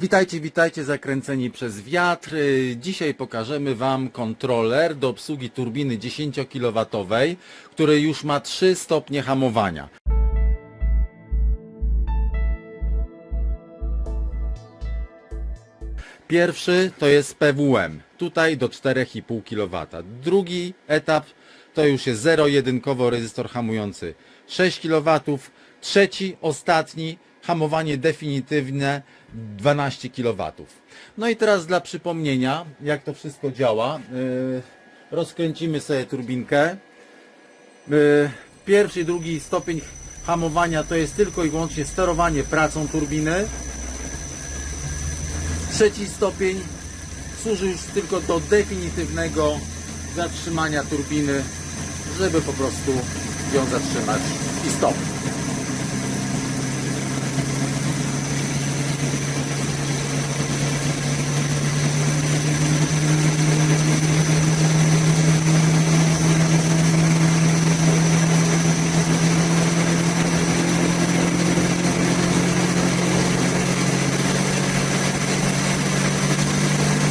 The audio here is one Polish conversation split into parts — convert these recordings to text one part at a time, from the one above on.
Witajcie, witajcie zakręceni przez wiatr. Dzisiaj pokażemy Wam kontroler do obsługi turbiny 10 kW, który już ma 3 stopnie hamowania. Pierwszy to jest PWM, tutaj do 4,5 kW. Drugi etap to już jest zero-jedynkowo rezystor hamujący 6 kW. Trzeci, ostatni, hamowanie definitywne 12 kW. No i teraz dla przypomnienia, jak to wszystko działa, yy, rozkręcimy sobie turbinkę. Yy, Pierwszy i drugi stopień hamowania to jest tylko i wyłącznie sterowanie pracą turbiny. Trzeci stopień służy już tylko do definitywnego zatrzymania turbiny, żeby po prostu ją zatrzymać i stop.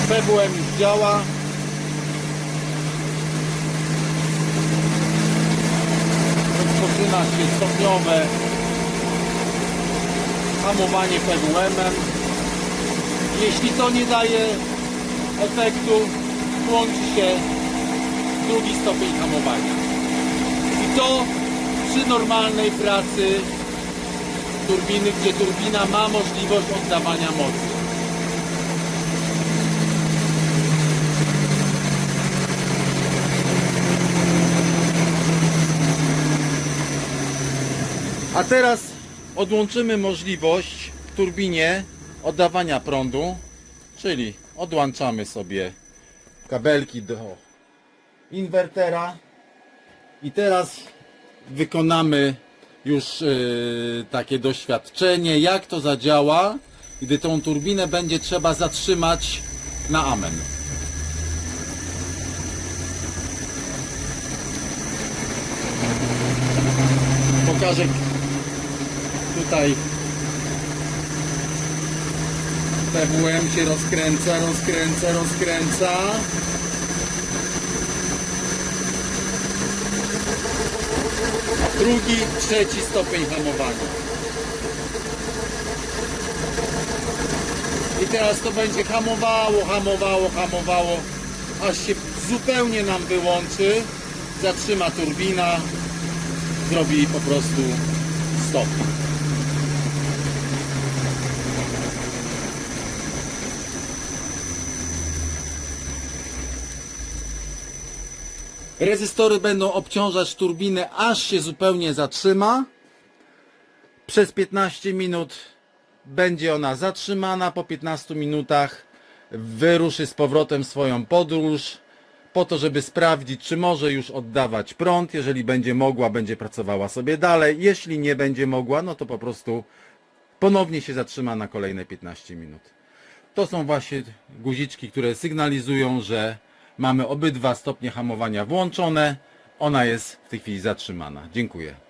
PWM już działa. Rozpoczyna się stopniowe hamowanie PWM-em. Jeśli to nie daje efektu, włączy się drugi stopień hamowania. I to przy normalnej pracy turbiny, gdzie turbina ma możliwość oddawania mocy. A teraz odłączymy możliwość w turbinie oddawania prądu, czyli odłączamy sobie kabelki do inwertera i teraz wykonamy już yy, takie doświadczenie, jak to zadziała, gdy tą turbinę będzie trzeba zatrzymać na amen. Pokażę tutaj PWM się rozkręca, rozkręca, rozkręca. Drugi, trzeci stopień hamowania. I teraz to będzie hamowało, hamowało, hamowało, aż się zupełnie nam wyłączy, zatrzyma turbina, zrobi po prostu stop. Rezystory będą obciążać turbinę, aż się zupełnie zatrzyma. Przez 15 minut będzie ona zatrzymana. Po 15 minutach wyruszy z powrotem swoją podróż po to, żeby sprawdzić, czy może już oddawać prąd. Jeżeli będzie mogła, będzie pracowała sobie dalej. Jeśli nie będzie mogła, no to po prostu ponownie się zatrzyma na kolejne 15 minut. To są właśnie guziczki, które sygnalizują, że mamy obydwa stopnie hamowania włączone. Ona jest w tej chwili zatrzymana. Dziękuję.